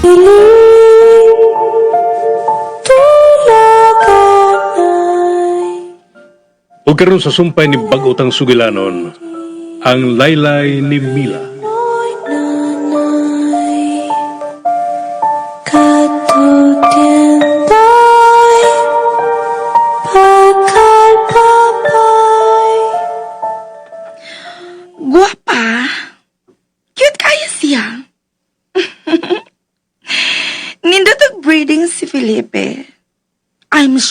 O karon sa sumpay ni bagotang sugilanon, ang laylay ni Mila.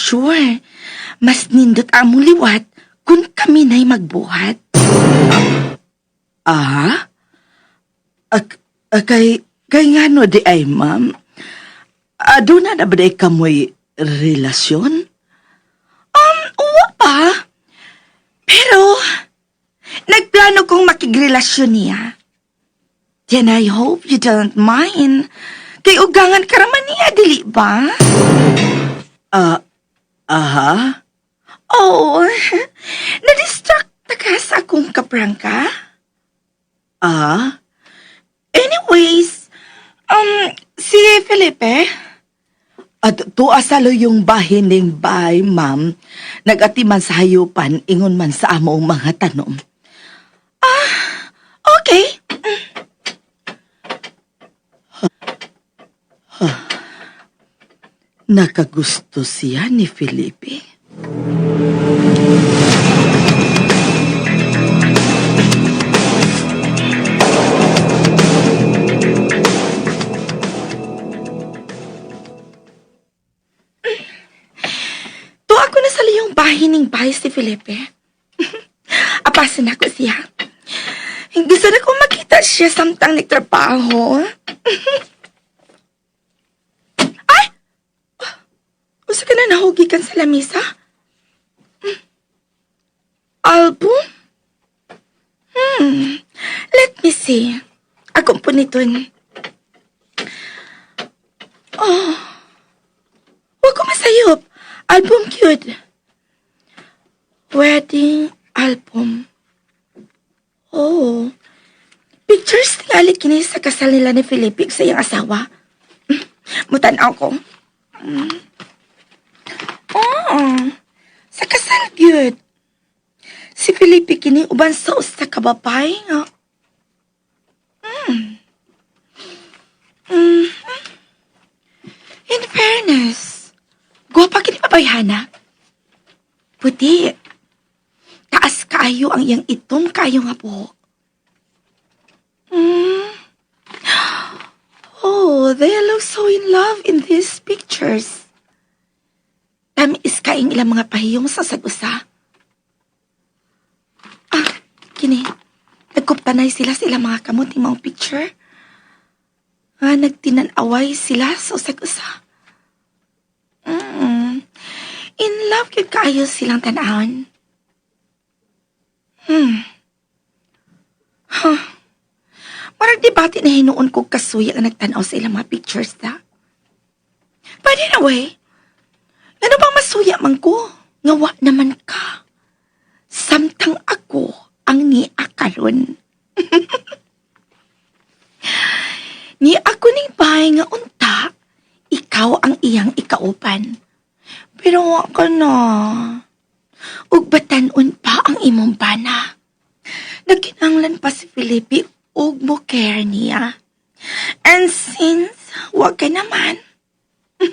Sure, mas nindot ang muliwat kung kami na'y magbuhat. Ah? Ak ah, kay, nga no di ay, ma'am. Ado na na ba di kamoy relasyon? Um, uwa pa. Pero, Nagplano kong makigrelasyon niya. Then I hope you don't mind. Kay ugangan karaman niya, dili ba? Ah, aha? Oh, na-distract na ka sa akong kaprangka? Ah? Anyways, um, si Felipe, at tuwa salo yung bahin ning bay, ma'am. Nagatiman sa hayupan, ingon man sa among mga tanom. Ah, okay. Nakagusto siya ni Felipe. Tuwa ko na sa liyong bahay bahay si Felipe. Apasin ako siya. Gusto na kong makita siya samtang nagtrabaho. Ay! Usa ka na nahugikan sa lamisa? Album? Hmm. Let me see. Akong puniton. Oh. Huwag ko masayop. Album cute. Wedding album. Oh. Pictures tingalit kini sa kasal nila ni Felipe sa iyang asawa. Mm, Mutanaw ko. Mm. Oh. Sa kasal good. Si Felipe kini uban sa usa ka babay nga. Mm. Mm. In fairness, gwapa kini babayhana. Puti. Taas kaayo ang iyang itong kayo nga buhok. Hmm. Oh, they look so in love in these pictures. Tamis kaing ilang mga pahiyong sa sagusa. Ah, kini. Nagkuptanay sila sa ilang mga kamot ni mga picture. Ah, nagtinanaway sila sa usag-usa. Mm. In love yun kaayo silang tanahon. Hmm. Huh. Marag debate na hinuon ko kasuya nga nagtanaw sa ilang mga pictures da. But anyway, ano bang masuya man ko? Ngawa naman ka. Samtang ako ang ni akaron. ni ako ning bahay nga unta, ikaw ang iyang ikaupan. Pero wa ka na. Ug batanon pa ang imong bana. Nagkinanglan pa si Felipe ug mo care niya. And since wa ka naman,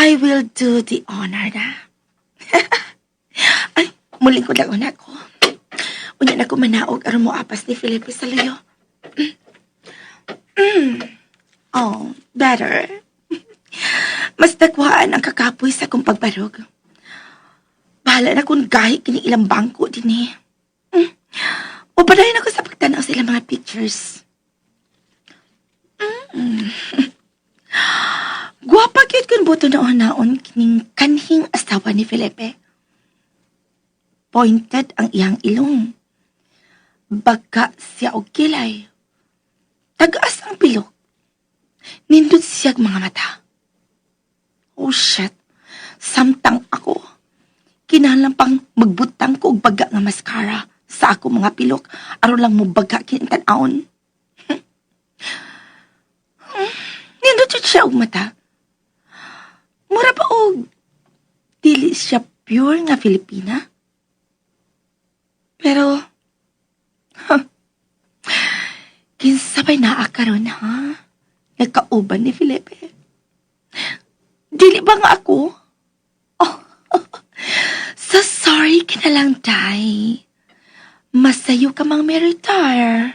I will do the honor na. Ay, muling ko lang una ko. Unya na ko manaog aron mo apas ni Felipe sa layo. Mm. Oh, better. Mas dakwaan ang kakapoy sa kong pagbarog. Bahala na kung gahi kini ilang bangko din eh. Mm. Upadayon ako sa pagtanaw sa ilang mga pictures. Mm. Guwapa gyud kun buto noon naon kining kanhing asawa ni Felipe. Pointed ang iyang ilong. Baga siya og kilay. Tagaas ang pilok. Nindot siya mga mata. Oh shit. Samtang ako. Kinahanglan pang magbutang ko og baga nga mascara sa ako mga pilok aron lang mo baga kintan-aon. siya og mata. Mura pa og siya pure nga Filipina. Pero, kinsabay naa karon ha? Nagkauban ni Felipe. Dili ba nga ako? Oh, so sorry ka na lang, Day. Masayo ka mang meritar.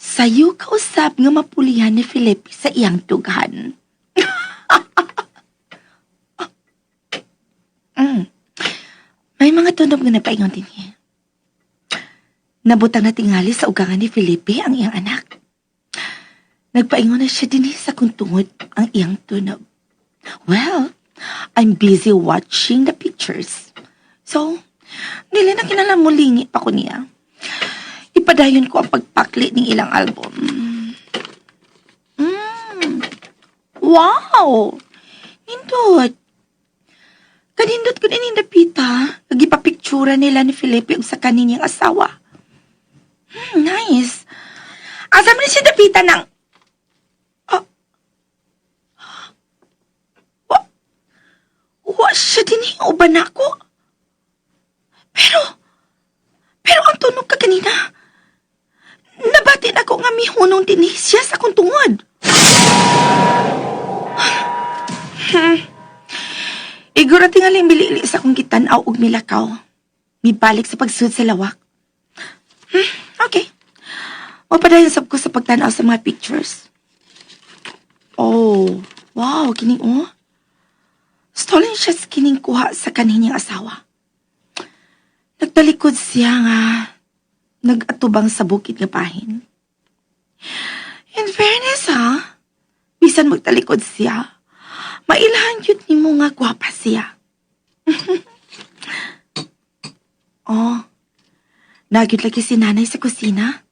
Sayo ka usab nga mapulihan ni Felipe sa iyang tughan. mm. Tunog nga napaingon din niya. Nabutang na tingali sa ugangan ni Felipe ang iyang anak. Nagpaingon na siya din sa kung tungod ang iyang tunog. Well, I'm busy watching the pictures. So, dili na kinalamulingi pa ko niya. Ipadayon ko ang pagpakli ng ilang album. Mm. Wow! Nindot. Kanindot ko din yung dapita. Nagipapiktura nila ni Felipe sa kaninyang asawa. Hmm, nice. Asa mo na siya dapita ng... Ah. Wa... Wa siya din yung uban ako. Pero... Pero ang tunog ka kanina... Nabatin ako nga mihunong din siya sa kong tungod. Hmm. Igura tingaling bilili sa kong kitanaw og milakaw. Mibalik sa pagsud sa lawak. Hmm, okay. Mapadayon sab ko sa pagtanaw sa mga pictures. Oh, wow, kining oh. Stolen siya sa kining kuha sa kaninyang asawa. Nagtalikod siya nga nagatubang sa bukid nga pahin. In fairness ha, bisan magtalikod siya, mailahan yun ni mo nga gwapa siya. oh, Nagyud lagi si nanay sa kusina.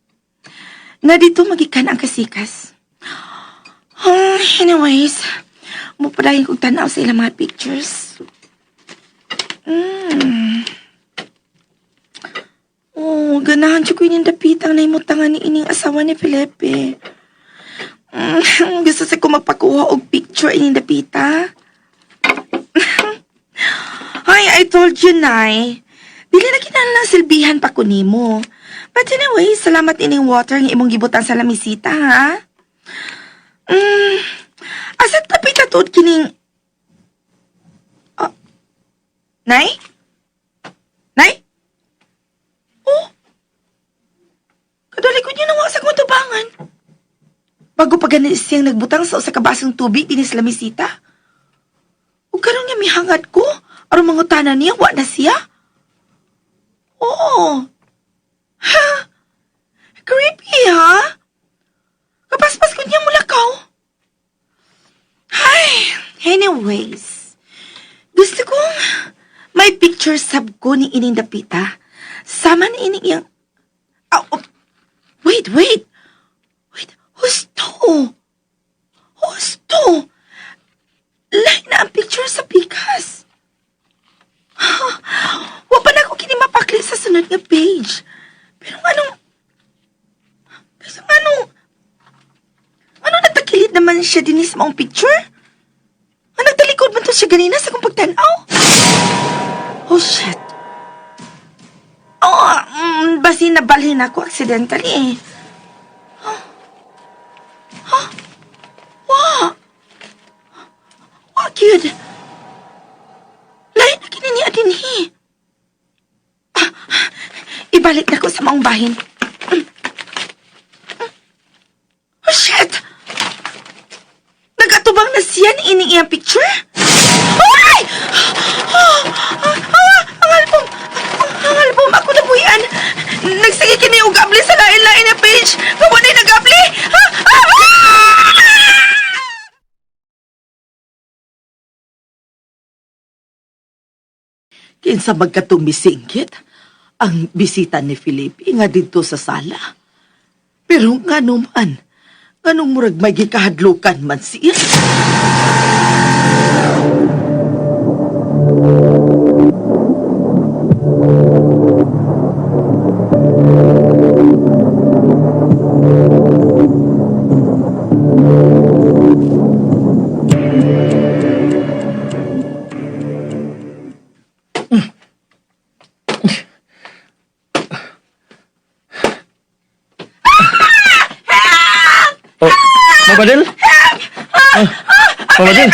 Na dito magikan ang kasikas. Oh, anyways, mupadayin kong tanaw sa ilang mga pictures. Mm. Oh, ganahan siya ko yung dapitang na imutangan ni ining asawa ni Felipe. Mm, gusto sa ko mapakuha og picture ining dapita. Ay, I told you, Nay. Dili na kinahanglan silbihan pa ko nimo. But anyway, salamat ining water nga imong gibutan sa lamisita, ha? Mm, asa tapit na tuod kining... Nay? Nay? Oh? Kadali ko niyo nawa sa kong tubangan. Bago pa ganit siyang nagbutang sa usa ka basong tubig dinis lamisita. Ug karon nga mihangat ko, aron mga tanan niya, wa na siya. Oo. Ha? Creepy, ha? Kapaspas ko niya mulakaw. Ay, anyways. Gusto kong may picture sab ko ni ining dapita. Sama ni ining iyang... Ah, oh, wait, wait. Wait, who's to? Who's to? Lain na ang picture sa pikas. Wa pa na ako kini mapakli sa sunod nga page. Pero anong... Pero anong... Ano nagtakilit naman siya din sa maong picture? Ang nagtalikod man to siya ganina sa kong pagtanaw? Oh, shit. Oh, mm, basi nabalhin ako accidentally eh. Huh? Wow! Wow, cute. Lain na kininiya din eh. Ah, ibalik na ko sa maong bahin. Oh, shit! Nagatubang na siya ni ining iyang picture? Ay! Ah, ah, ang album! Ang album! Ako nabuyan! Nagsige kini og gabli sa lain-lain na page! Kawa na nagabli! Ah, ah, ah! Kinsa magkatong misingkit, ang bisita ni Felipe nga dito sa sala. Pero nga naman, anong murag may gikahadlukan man siya? Mabadil?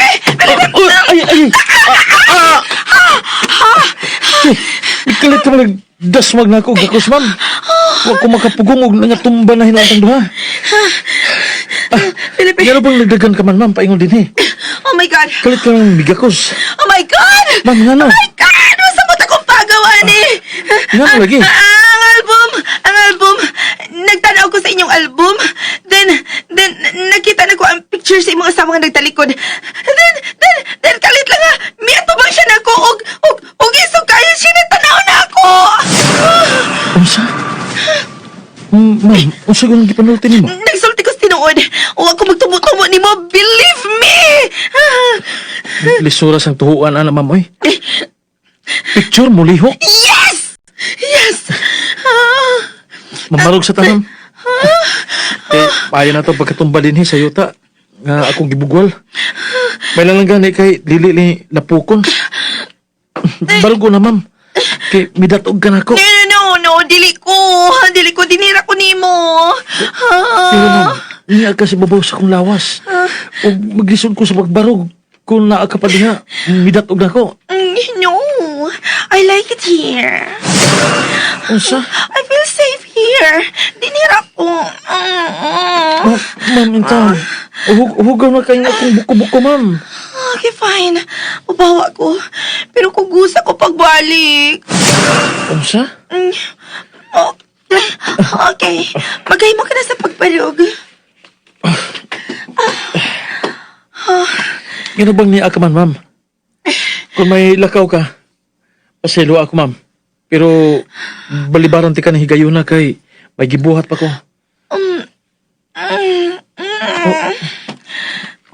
Oh, ay, ay! Ah, ah! Ikalit ka malag dasmag na ako, gakos ma'am. Huwag ko makapugong og nangatumba na hinatang duha. Felipe, Gano bang nagdagan ka man, ma'am? Paingon din eh. oh my God. Kalit ka ng bigakos. Oh my God! Ma'am, nga no? Oh my God! Masa mo takong pagawa ni? Nga no lagi? Ah, ang album! Ang album! Nagtanaw ko sa inyong album. Then, then, nakita na ko ang picture sa imong asawa nga nagtalikod. Then, then, then, kalit lang nga, may atubang siya na ako, og, Ma'am, nang gipanulti ni mo? Nagsulti ko sa tinuod. O ako magtubo-tubo ni mo, believe me! Ah, Lisura sang tuhuan ana ma'am oy. Picture mo liho. Yes! Yes! Ah, Mamarog sa tanan. eh, payo na to pagkatumba din eh, sa yuta. Nga akong gibugwal. May lang gani kay dili ni lapukon. Barugo na ma'am. Kay midatog ka na ko. No, no, no, no, dili ko. Dili ko, dinira ko ni mo. Pero Ah, niya kasi babaw sa kong lawas. O maglisod ko sa pagbarog. Kung naa ka pa diha, midatog na ko. mm, no, I like it here. Unsa? I feel safe here. Dinira ko. Mm, mm. Ma- ma'am, intan. Uhug uhugaw na kayo akong buko-buko, ma'am. Okay, fine. Ubawa ko. Pero kugusa ko pagbalik. Unsa? Mm, oh, okay. Magay mo ka na sa pagbalog. Gano bang niya ka man, ma'am? Kung may lakaw ka, paselo ako, ma'am. Pero, balibaran ti ka na higayuna kay may gibuhat pa ko. Mm, mm, mm.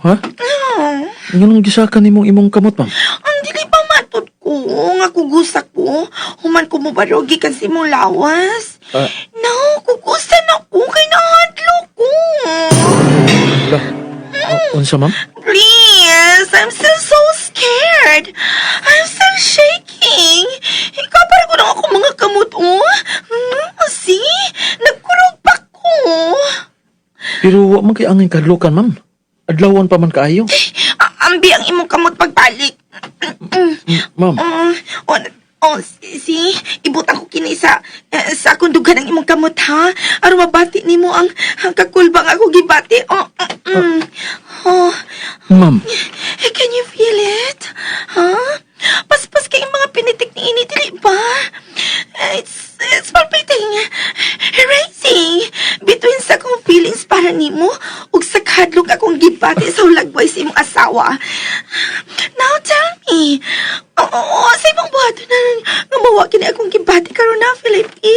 Ha? Ganun gisakan nimong imong kamot, ma'am. Ang dili pa matod ko. Nga kugusa ko. Human ko mo barogi kan si mong lawas. Ah. No, kugusan ako kay nahadlo ko. Wala. Uh, unsa, ma'am? Please, I'm still so scared. I'm still shaking. Ikaw para ko lang ako mga kamot, oh. Hmm, see? Nagkulog pa ko. Pero wa man kay angin kadlukan, ma'am. Adlawan pa man kaayo. A- Ambi ang imong kamot pagbalik. Mm, Ma'am, mm, oh, oh, see? Ibutang ko kini sa, eh, sa akong dugan ang imong kamot, ha? Aron mabati nimo ang, ang kakulbang ako gibati. Oh, mm, oh, ma'am. Eh, Can you feel it? Huh? Paspas kay mga pinitik ni ini, dili ba? It's, it's palpitating, erasing between sa akong feelings para nimo ug sa kadlok akong gibati sa hulagway sa imong asawa. Now tell me, oo, sa imong buhato na nga mawa kini akong gibati karon na, Philip E.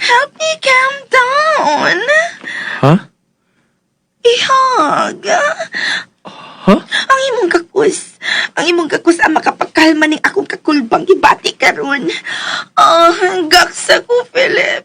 Help me calm down. Ha? Ihag. Ha? Ang imong kakus, ang imong kakus ang makapagkalma ning akong kakulbang gibati karon. Ah, gaksa ko, Philip.